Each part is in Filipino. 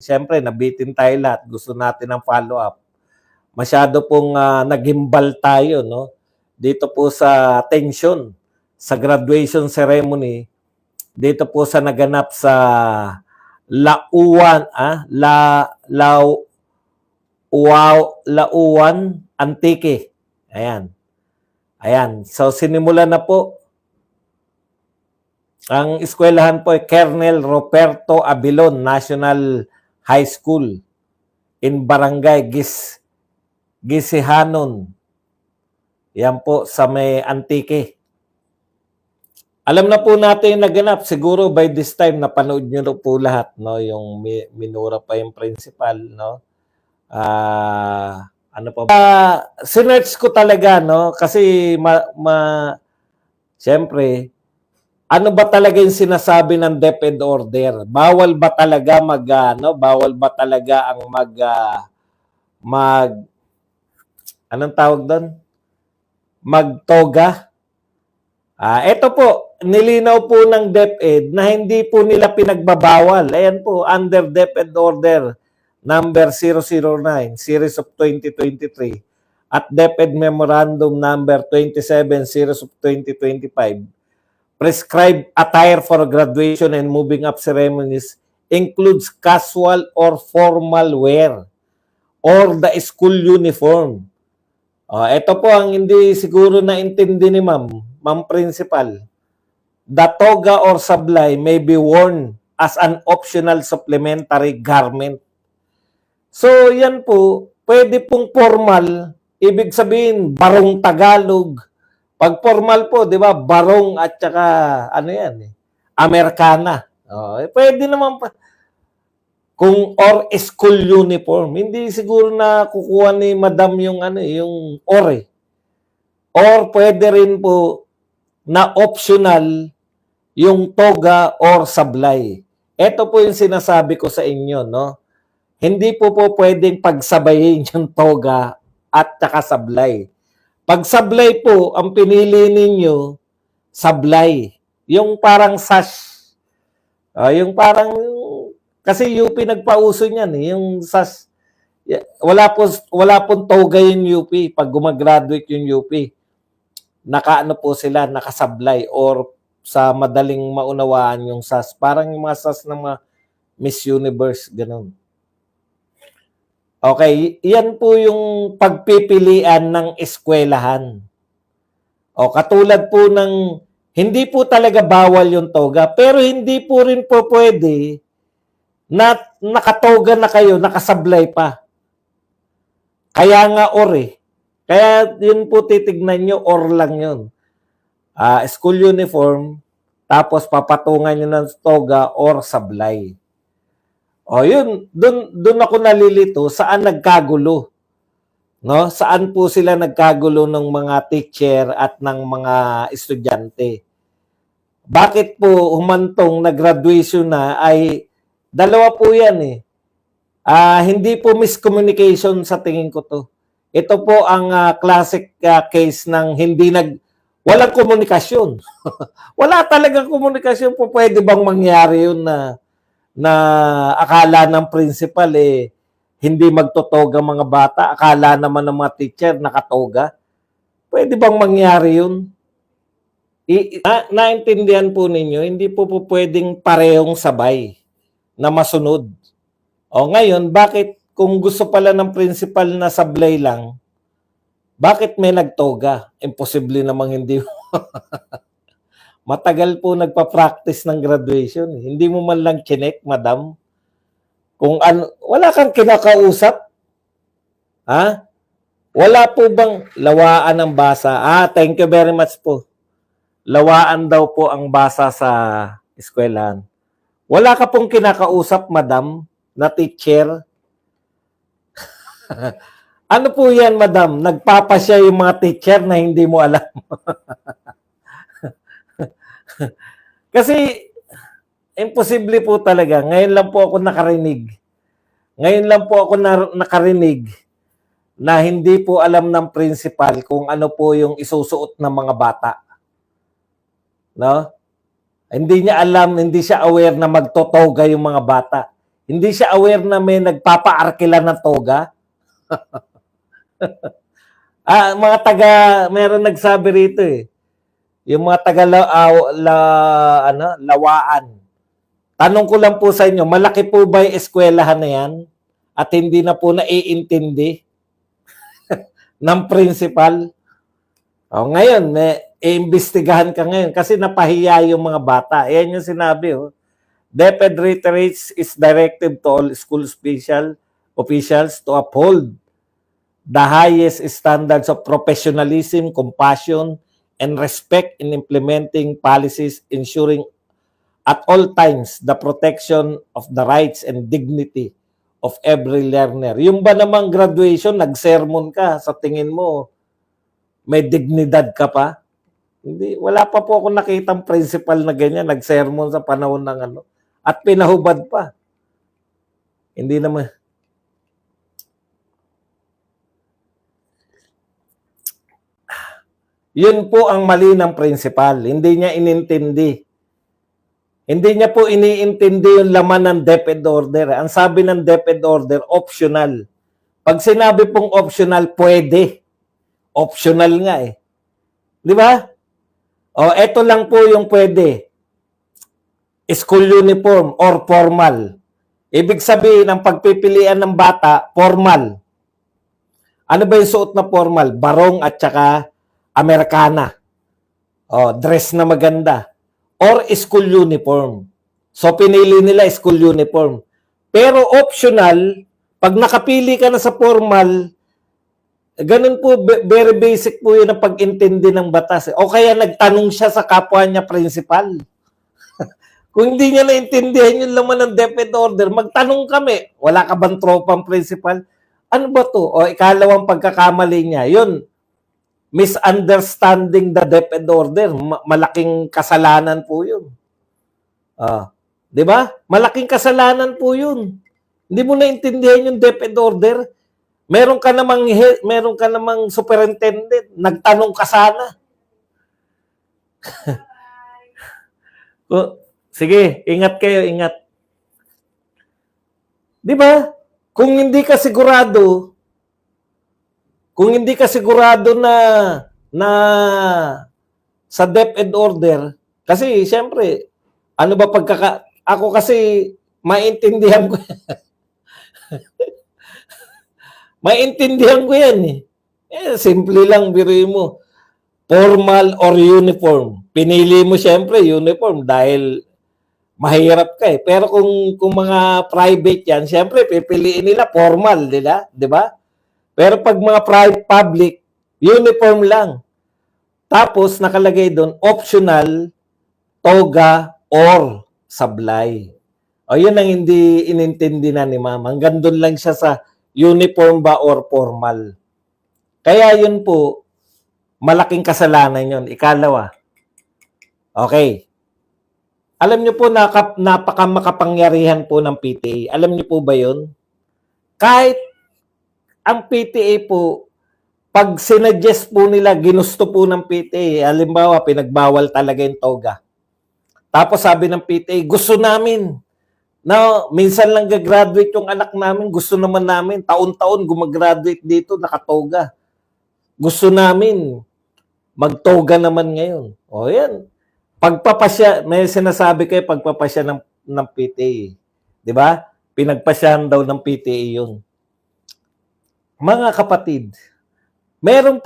Siyempre, nabitin tayo lahat. Gusto natin ng follow-up. Masyado pong ah, nagimbal tayo, no? Dito po sa tension, sa graduation ceremony, dito po sa naganap sa Lauan, ah, La, Lau, Wow, Lauan, Antique. Ayan. Ayan. So, sinimula na po. Ang eskwelahan po ay Kernel Roberto Abilon National High School in Barangay Gis Gisihanon. Yan po sa may Antique. Alam na po natin yung naganap. Siguro by this time, napanood nyo na po lahat, no? Yung mi- minura pa yung principal, no? Ah, ano pa ba? Ah, sinerch ko talaga, no? Kasi, ma, ma, siyempre, ano ba talaga yung sinasabi ng DepEd order? Bawal ba talaga mag, ano? Bawal ba talaga ang mag, ah, mag, anong tawag doon? Magtoga? Ah, ito po, nilinaw po ng DepEd na hindi po nila pinagbabawal. Ayan po, under DepEd Order number 009, Series of 2023, at DepEd Memorandum number 27, Series of 2025, prescribed attire for graduation and moving up ceremonies includes casual or formal wear or the school uniform. Oh, ito po ang hindi siguro naintindi ni ma'am, ma'am principal. The toga or sablay may be worn as an optional supplementary garment. So, yan po, pwede pong formal, ibig sabihin, barong Tagalog. Pag formal po, di ba, barong at saka, ano yan, eh, Amerikana. Oh, eh, pwede naman pa. Kung or school uniform, hindi siguro na kukuha ni madam yung ano, eh, yung or eh. Or pwede rin po na optional yung toga or sablay. Ito po yung sinasabi ko sa inyo, no? Hindi po po pwedeng pagsabayin yung toga at saka sablay. Pag sablay po, ang pinili ninyo, sablay. Yung parang sash. Ah, yung parang, kasi UP nagpauso niyan eh, yung sash. Wala po, wala pong toga yung UP pag gumagraduate yung UP. Nakaano po sila, nakasablay or sa madaling maunawaan yung SAS. Parang yung mga SAS ng mga Miss Universe, ganun. Okay, yan po yung pagpipilian ng eskwelahan. O katulad po ng hindi po talaga bawal yung toga, pero hindi po rin po pwede na nakatoga na kayo, nakasablay pa. Kaya nga or eh. Kaya yun po titignan nyo, or lang yun. Ah, school uniform, tapos papatungan nyo ng toga or sablay. O yun, dun, dun ako nalilito saan nagkagulo. No? Saan po sila nagkagulo ng mga teacher at ng mga estudyante. Bakit po humantong na graduation na ay dalawa po yan eh. Ah, hindi po miscommunication sa tingin ko to. Ito po ang ah, classic ah, case ng hindi nag walang komunikasyon. Wala talagang komunikasyon po pwede bang mangyari yun na na akala ng principal eh hindi magtotoga mga bata, akala naman ng mga teacher nakatoga. Pwede bang mangyari yun? I, na, naintindihan po ninyo, hindi po po pwedeng parehong sabay na masunod. O ngayon, bakit kung gusto pala ng principal na sablay lang, bakit may nagtoga? Imposible namang hindi. Matagal po nagpa-practice ng graduation. Hindi mo man lang chinek, madam. Kung ano, wala kang kinakausap. Ha? Wala po bang lawaan ng basa? Ah, thank you very much po. Lawaan daw po ang basa sa eskwelahan. Wala ka pong kinakausap, madam, na teacher. ano po yan, madam? Nagpapasya yung mga teacher na hindi mo alam. Kasi, imposible po talaga. Ngayon lang po ako nakarinig. Ngayon lang po ako na- nakarinig na hindi po alam ng principal kung ano po yung isusuot ng mga bata. No? Hindi niya alam, hindi siya aware na magtotoga yung mga bata. Hindi siya aware na may nagpapaarkila ng toga. ah, mga taga, meron nagsabi rito eh. Yung mga taga la, ah, la, ano, lawaan. Tanong ko lang po sa inyo, malaki po ba yung eskwelahan na yan? At hindi na po naiintindi ng principal? O, ngayon, may iimbestigahan ka ngayon kasi napahiya yung mga bata. Yan yung sinabi, oh. DepEd reiterates its directive to all school special officials to uphold the highest standards of professionalism, compassion, and respect in implementing policies ensuring at all times the protection of the rights and dignity of every learner. Yung ba namang graduation, nag-sermon ka, sa tingin mo, may dignidad ka pa? Hindi, wala pa po ako nakitang principal na ganyan, nag-sermon sa panahon ng ano, at pinahubad pa. Hindi naman. Yun po ang mali ng principal. Hindi niya inintindi. Hindi niya po iniintindi yung laman ng DepEd order. Ang sabi ng DepEd order, optional. Pag sinabi pong optional, pwede. Optional nga eh. Di ba? O, eto lang po yung pwede. School uniform or formal. Ibig sabihin, ang pagpipilian ng bata, formal. Ano ba yung suot na formal? Barong at saka Amerikana. O, dress na maganda. Or school uniform. So, pinili nila school uniform. Pero optional, pag nakapili ka na sa formal, ganun po, very basic po yun ang pag-intindi ng batas. eh. O kaya nagtanong siya sa kapwa niya principal. Kung hindi niya naintindihan yung laman ng DepEd order, magtanong kami, wala ka bang tropang principal? Ano ba to? O ikalawang pagkakamali niya, yun, misunderstanding the DepEd order. Ma- malaking kasalanan po yun. Ah, 'di ba? Malaking kasalanan po yun. Hindi mo naintindihan yung DepEd order. Meron ka namang meron ka namang superintendent, nagtanong ka sana. O, sige, ingat kayo, ingat. 'Di ba? Kung hindi ka sigurado, kung hindi ka sigurado na na sa DepEd order, kasi siyempre, ano ba pagkaka... Ako kasi, maintindihan ko maintindihan ko yan eh. Eh, simple lang, biruin mo. Formal or uniform. Pinili mo siyempre uniform dahil mahirap ka eh. Pero kung, kung mga private yan, siyempre pipiliin nila formal, di ba? Di ba? Pero pag mga private public, uniform lang. Tapos nakalagay doon optional toga or sablay. O yun ang hindi inintindi na ni mama. Hanggang doon lang siya sa uniform ba or formal. Kaya yun po, malaking kasalanan yun. Ikalawa. Okay. Alam niyo po, nakap, napaka makapangyarihan po ng PTA. Alam niyo po ba yun? Kahit ang PTA po, pag sinuggest po nila, ginusto po ng PTA, halimbawa, pinagbawal talaga yung toga. Tapos sabi ng PTA, gusto namin. Na minsan lang gagraduate yung anak namin, gusto naman namin, taon-taon gumagraduate dito, nakatoga. Gusto namin, magtoga naman ngayon. O yan. Pagpapasya, may sinasabi kayo pagpapasya ng, ng PTA. Di ba? Pinagpasyahan daw ng PTA yun. Mga kapatid, merong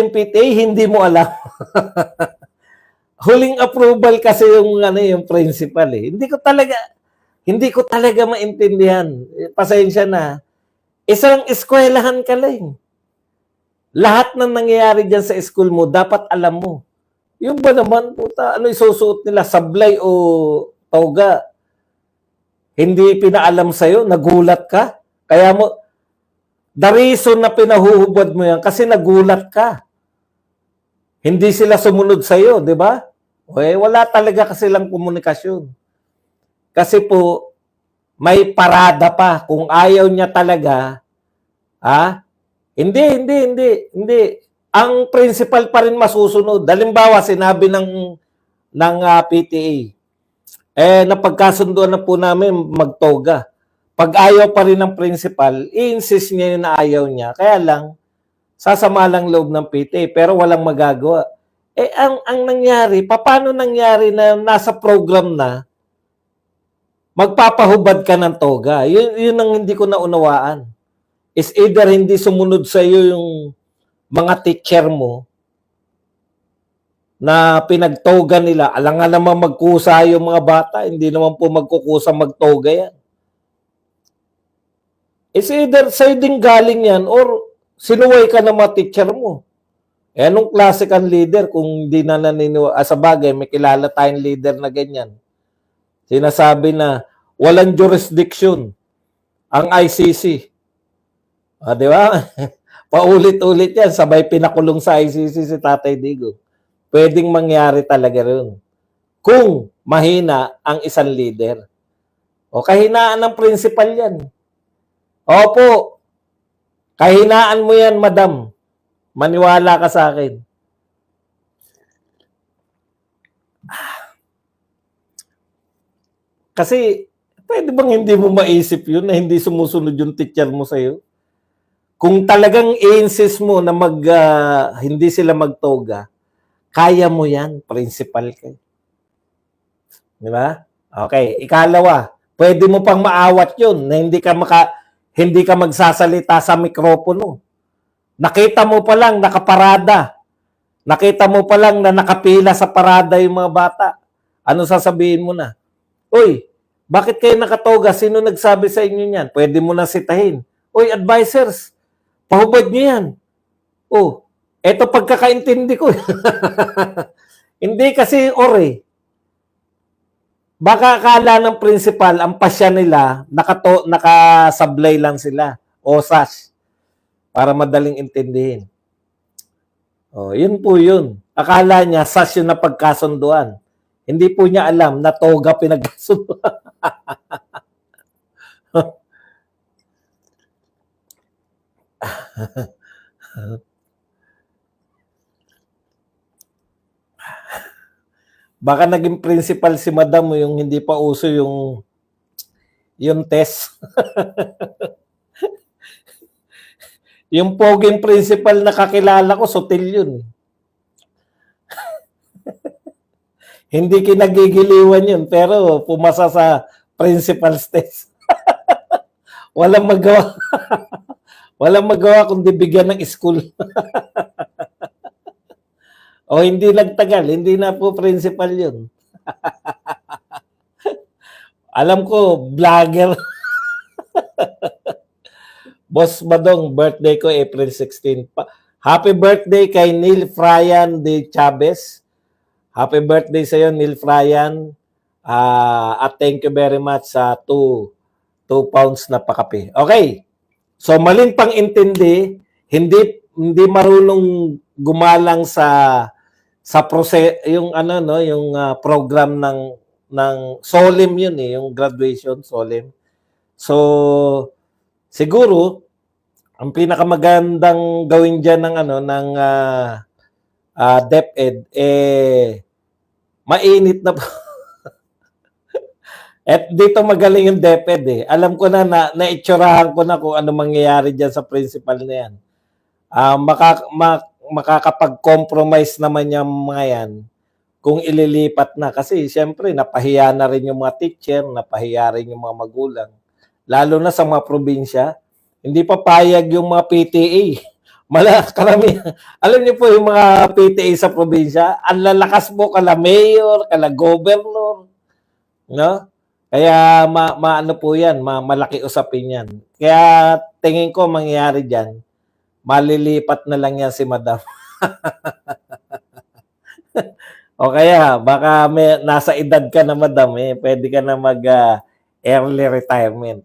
yung PTA, hindi mo alam. Huling approval kasi yung ano yung principal eh. Hindi ko talaga hindi ko talaga maintindihan. Eh, Pasensya na. Isang eskwelahan ka lang. Lahat ng nangyayari diyan sa school mo dapat alam mo. Yung ba naman puta, ano isusuot nila sablay o toga? Hindi pinaalam sa'yo, nagulat ka. Kaya mo, the reason na pinahuhubad mo yan, kasi nagulat ka. Hindi sila sumunod sa'yo, di ba? Eh, wala talaga kasi lang komunikasyon. Kasi po, may parada pa. Kung ayaw niya talaga, ha? Hindi, hindi, hindi, hindi. Ang principal pa rin masusunod. Halimbawa, sinabi ng, ng ah, PTA, eh, napagkasunduan na po namin magtoga. Pag ayaw pa rin ng principal, i-insist niya na ayaw niya. Kaya lang, sasama lang loob ng PTA, pero walang magagawa. Eh, ang, ang nangyari, paano nangyari na nasa program na, magpapahubad ka ng toga? Yun, yun ang hindi ko naunawaan. Is either hindi sumunod sa iyo yung mga teacher mo, na pinagtoga nila. Alam nga naman magkusa yung mga bata, hindi naman po magkukusa magtoga yan. It's either sa'yo din galing yan or sinuway ka ng mga teacher mo. Eh, anong klase kang leader kung hindi na naniniwala? Ah, sa bagay, may kilala tayong leader na ganyan. Sinasabi na walang jurisdiction ang ICC. Ah, di ba? Paulit-ulit yan, sabay pinakulong sa ICC si Tatay Digo. Pwedeng mangyari talaga rin. Kung mahina ang isang leader. O kahinaan ng principal yan. Opo. Kahinaan mo yan, madam. Maniwala ka sa akin. Kasi, pwede bang hindi mo maisip yun na hindi sumusunod yung teacher mo sa'yo? Kung talagang i-insist mo na mag, ah, hindi sila magtoga, kaya mo yan, principal ka. Di ba? Okay, ikalawa, pwede mo pang maawat yun na hindi ka maka, hindi ka magsasalita sa mikropono. Nakita mo pa lang nakaparada. Nakita mo pa lang na nakapila sa parada yung mga bata. Ano sasabihin mo na? Uy, bakit kayo nakatoga? Sino nagsabi sa inyo niyan? Pwede mo na sitahin. Uy, advisors, pahubad niyo yan. Oh, eto pagkakaintindi ko. Hindi kasi ore. Baka akala ng principal, ang pasya nila, nakato, nakasablay lang sila. O SAS. Para madaling intindihin. O, yun po yun. Akala niya, SAS yung napagkasunduan. Hindi po niya alam na toga pinagkasunduan. Baka naging principal si madam yung hindi pa uso yung yung test. yung poging principal na kakilala ko, sutil yun. hindi kinagigiliwan yun, pero pumasa sa principal's test. Walang magawa. Walang magawa kundi bigyan ng school. O hindi nagtagal, hindi na po principal yun. Alam ko, vlogger. Boss Badong, birthday ko April 16. Pa- Happy birthday kay Neil Fryan de Chavez. Happy birthday sa iyo, Neil Fryan. Ah, at thank you very much sa 2 2 pounds na pakape. Okay. So maling pang intindi, hindi hindi marunong gumalang sa sa prose yung ano no yung ah, program ng ng solemn yun eh yung graduation solemn so siguro ang pinakamagandang gawin diyan ng ano ng ah, ah, DepEd eh mainit na po. At dito magaling yung DepEd eh. Alam ko na na naitsurahan ko na kung ano mangyayari diyan sa principal na yan. Ah, maka, ma- makakapag-compromise naman yung mga yan kung ililipat na. Kasi siyempre, napahiya na rin yung mga teacher, napahiya rin yung mga magulang. Lalo na sa mga probinsya, hindi pa payag yung mga PTA. Mala, karami. Alam niyo po yung mga PTA sa probinsya, ang lalakas mo kala mayor, kala governor. No? Kaya ma, maano po yan, ma, malaki usapin yan. Kaya tingin ko mangyayari dyan, malilipat na lang yan si madam. o kaya, baka may, nasa edad ka na madam, eh, pwede ka na mag ah, early retirement.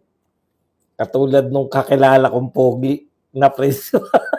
Katulad nung kakilala kong pogi na prince.